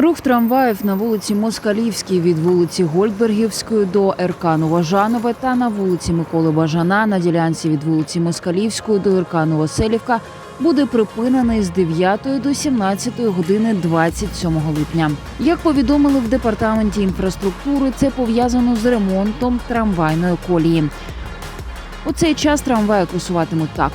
Рух трамваїв на вулиці Москалівській від вулиці Гольдбергівської до РК Новожанове та на вулиці Миколи Бажана на ділянці від вулиці Москалівської до РК Новоселівка буде припинений з 9 до 17 години 27 липня. Як повідомили в департаменті інфраструктури, це пов'язано з ремонтом трамвайної колії. У цей час трамваї курсуватимуть так.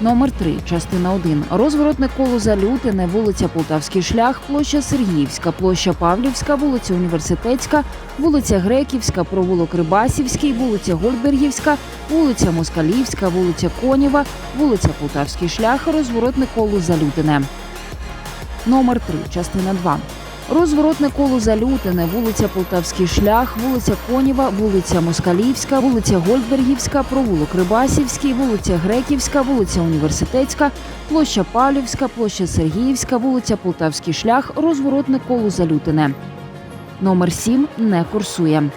Номер 3, частина 1. Розворотне коло Залютине, вулиця Полтавський шлях, площа Сергіївська, площа Павлівська, вулиця Університетська, вулиця Греківська, провулок Рибасівський, вулиця Гольбергівська, вулиця Москалівська, вулиця Конєва, вулиця Полтавський шлях, розворотне коло Залютине. Номер 3, частина 2. Розворотне коло Залютине, вулиця Полтавський шлях, вулиця Конєва, вулиця Москалівська, вулиця Гольдбергівська, провулок Рибасівський, вулиця Греківська, вулиця Університетська, площа Палівська, площа Сергіївська, вулиця Полтавський шлях, розворотне коло Залютине. Номер 7 не курсує.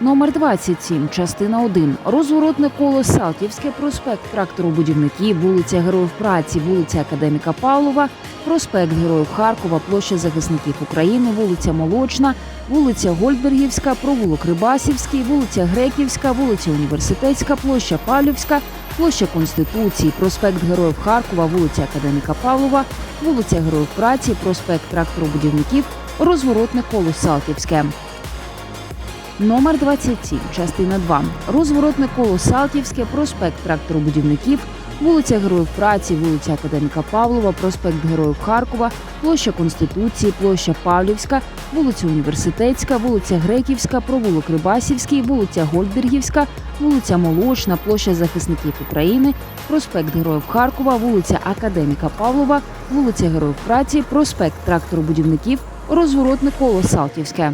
Номер 27, частина 1. Розворотне коло Салтівське, проспект тракторобудівників, вулиця Героїв Праці, вулиця Академіка Павлова, проспект Героїв Харкова, площа захисників України, вулиця Молочна, вулиця Гольдбергівська, провулок Рибасівський, вулиця Греківська, вулиця Університетська, площа Павлівська, площа Конституції, проспект Героїв Харкова, вулиця Академіка Павлова, вулиця Героїв Праці, проспект тракторобудівників, розворотне коло Салтівське. Номер 27, частина 2. Розворотне коло Салтівське, проспект тракторобудівників, вулиця Героїв Праці, вулиця Академіка Павлова, проспект Героїв Харкова, площа Конституції, площа Павлівська, вулиця Університетська, вулиця Греківська, провулок Рибасівський, вулиця Гольдбергівська, вулиця Молочна, площа захисників України, проспект Героїв Харкова, вулиця Академіка Павлова, вулиця Героїв Праці, проспект тракторобудівників, розворотне коло Салтівське.